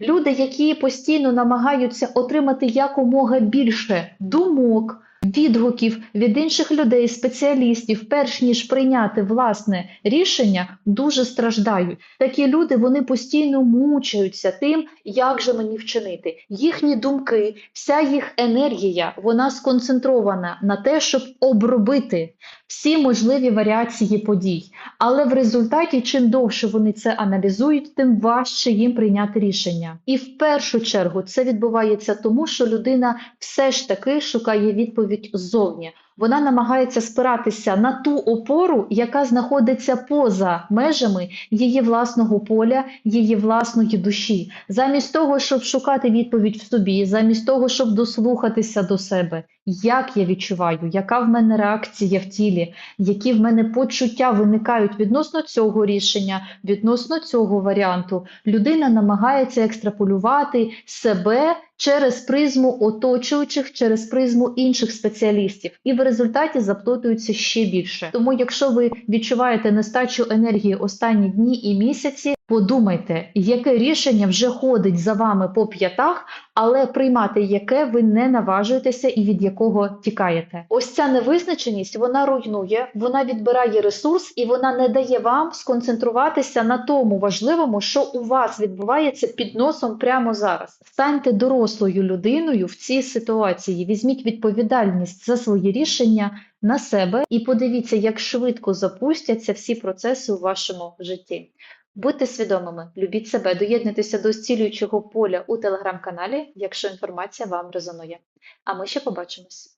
Люди, які постійно намагаються отримати якомога більше думок, відгуків від інших людей, спеціалістів, перш ніж прийняти власне рішення, дуже страждають. Такі люди вони постійно мучаються тим, як же мені вчинити. Їхні думки, вся їх енергія, вона сконцентрована на те, щоб обробити всі можливі варіації подій. Але в результаті, чим довше вони це аналізують, тим важче їм прийняти рішення. І в першу чергу це відбувається тому, що людина все ж таки шукає відповідь ззовні. Вона намагається спиратися на ту опору, яка знаходиться поза межами її власного поля, її власної душі, замість того, щоб шукати відповідь в собі, замість того, щоб дослухатися до себе, як я відчуваю, яка в мене реакція в тілі, які в мене почуття виникають відносно цього рішення, відносно цього варіанту. Людина намагається екстраполювати себе через призму оточуючих, через призму інших спеціалістів, і в результаті заплутуються ще більше. Тому, якщо ви відчуваєте нестачу енергії останні дні і місяці, подумайте, яке рішення вже ходить за вами по п'ятах, але приймати яке ви не наважуєтеся і від якого тікаєте. Ось ця невизначеність вона руйнує, вона відбирає ресурс і вона не дає вам сконцентруватися на тому важливому, що у вас відбувається під носом прямо зараз. Станьте дорослою людиною в цій ситуації. Візьміть відповідальність за свої рішення на себе і подивіться, як швидко запустяться всі процеси у вашому житті. Будьте свідомими, любіть себе, доєднуйтеся до зцілюючого поля у телеграм-каналі, якщо інформація вам резонує. А ми ще побачимось.